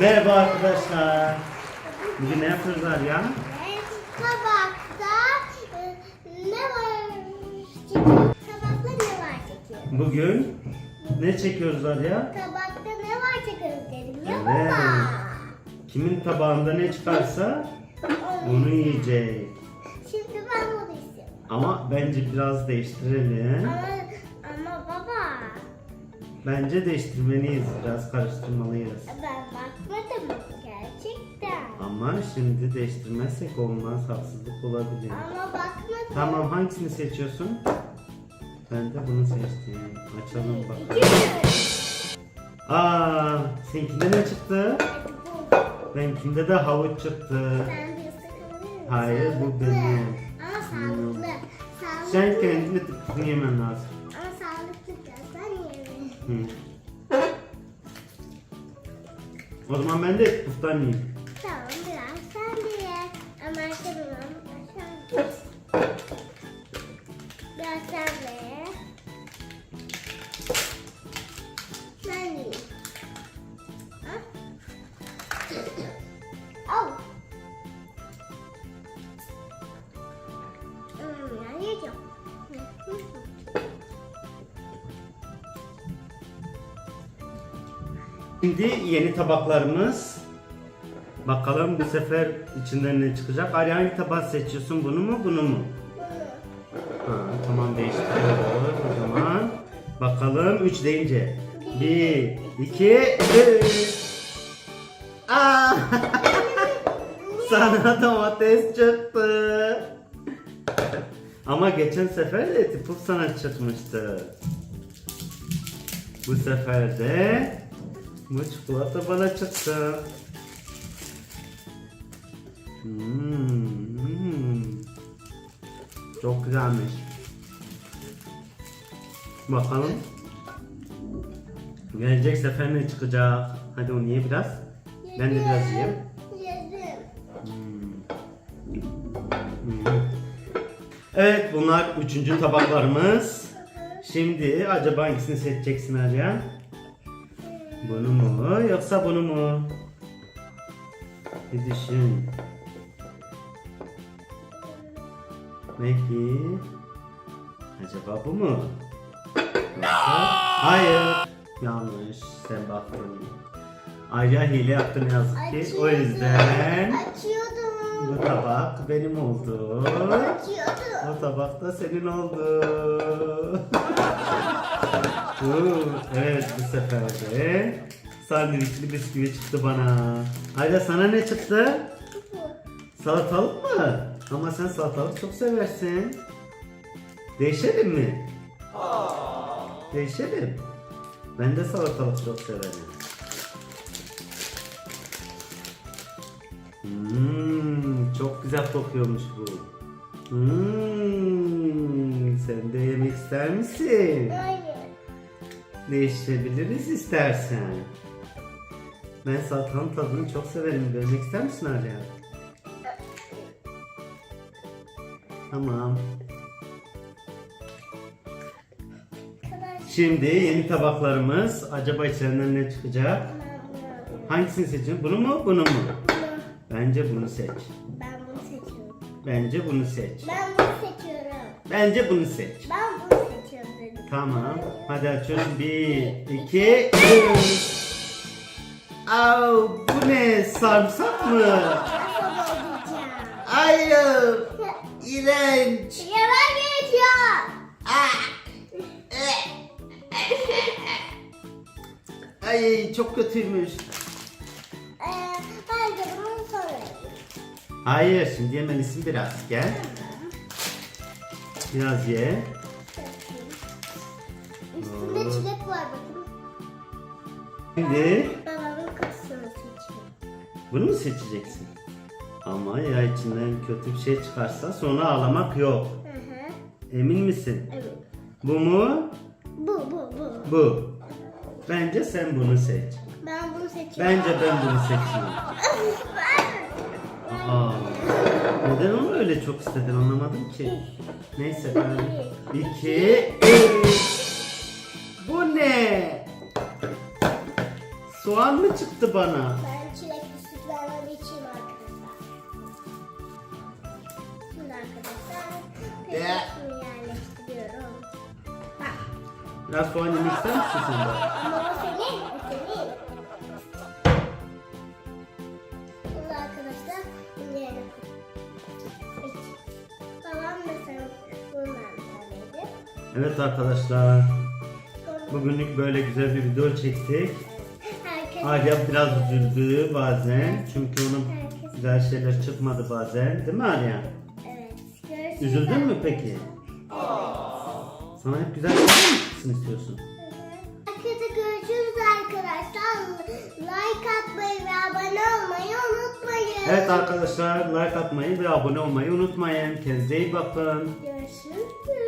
Merhaba arkadaşlar. Bugün ne yapıyoruz ya? Tabakta ne var? Tabakta ne var çekiyor? Bugün ne çekiyoruz ya? Tabakta ne var çekiyoruz dedim ya Evet. baba. Kimin tabağında ne çıkarsa Onu yiyecek. Şimdi ben bunu istiyorum. Ama bence biraz değiştirelim. Ama, ama baba Bence değiştirmeliyiz. Biraz karıştırmalıyız. ben gerçekten. Ama şimdi değiştirmezsek olmaz. Haksızlık olabilir. Ama bakmadım. Tamam hangisini seçiyorsun? Ben de bunu seçtim. Açalım bakalım. Aa, seninkinde ne çıktı? Benimkinde de havuç çıktı. Bir? Hayır, bu benim. Ama sağlıklı. Sağlıklı. Sen kendini tıpkını yemen lazım. Ama sağlıklı dersen yerim. Hı. O zaman ben de puftan yiyeyim. Tamam biraz sen de ye. Ama arkadan sen Biraz sen de ye. Sen ye. Ha? Au. Hmm, ya yiyeceğim. Hı, hı, hı. Şimdi yeni tabaklarımız. Bakalım bu sefer içinden ne çıkacak? Arya hangi seçiyorsun? Bunu mu bunu mu? Ha, tamam değiştiriyoruz o zaman. Bakalım 3 deyince. 1, 2, 3. Aa! Sana domates çıktı. Ama geçen sefer de tipuf sana çıkmıştı. Bu sefer de bu çikolata bana çıktı. Hmm. Çok güzelmiş. Bakalım. Gelecek sefer ne çıkacak? Hadi onu ye biraz. Ben de biraz yiyeyim. Yedim. Hmm. Hmm. Evet bunlar üçüncü tabaklarımız. Şimdi acaba hangisini seçeceksin Arya? Bunu mu yoksa bunu mu? Bir düşün. Peki. Acaba bu mu? Hayır. Yanlış. Sen baktın. Arya hile yaptı ne yazık ki. O yüzden Açıyordum. bu tabak benim oldu. Açıyordum. O tabak da senin oldu. Evet bu sefer de sandviçli bisküvi çıktı bana. Ayda sana ne çıktı? Salatalık mı? Ama sen salatalık çok seversin. Değişelim mi? Değişelim. Ben de salatalık çok severim. Hmm, çok güzel kokuyormuş bu. Hmm, sen de yemek ister misin? Hayır. Değiştirebiliriz istersen. Ben salatanın tadını çok severim. Görmek ister misin Arya? Tamam. Şimdi yeni tabaklarımız. Acaba içlerinden ne çıkacak? Hangisini seçiyorsun? Bunu mu, bunu mu? Bence bunu seç. Ben bunu seçiyorum. Bence bunu seç. Ben bunu seçiyorum. Bence bunu seç. Ben bunu seçiyorum dedim. Tamam. Hadi açıyoruz. Bir, iki, üç. Au, bu ne? Sarımsak mı? Hayır. İğrenç. Yalan geçiyor. Ay çok kötüymüş. Ee, ben de bunu sorayım. Hayır şimdi yemelisin biraz. Gel. Biraz ye. Üstünde çilek var bakın. Şimdi Babamın kutusunu seçiyorum. bunu mu seçeceksin? Ama ya içinden kötü bir şey çıkarsa sonra ağlamak yok. Hı hı. Emin misin? Evet. Bu mu? Bu bu bu. Bu. Bence sen bunu seç. Ben bunu seçiyorum. Bence ben bunu seçeyim. Aa, neden onu öyle çok istedin anlamadım ki. Neyse ben... İki, üç. Bu ne? Soğan mı çıktı bana? Biraz soğan yemek ister misin sen de? Ama o senin, o senin. Şimdi arkadaşlar, şimdi yerine koy. Babam da sana bundan tanıydı. Evet arkadaşlar. Bugünlük böyle güzel bir video çektik. Herkes, Arya biraz üzüldü bazen. Çünkü onun güzel şeyler çıkmadı bazen. Değil mi Arya? evet. Görüşürüz. Üzüldün mü peki? Sana hep güzel şeyler mi çıksın istiyorsun? Herkese görüşürüz arkadaşlar. Like atmayı ve abone olmayı unutmayın. Evet arkadaşlar like atmayı ve abone olmayı unutmayın. Kendinize iyi bakın. Görüşürüz.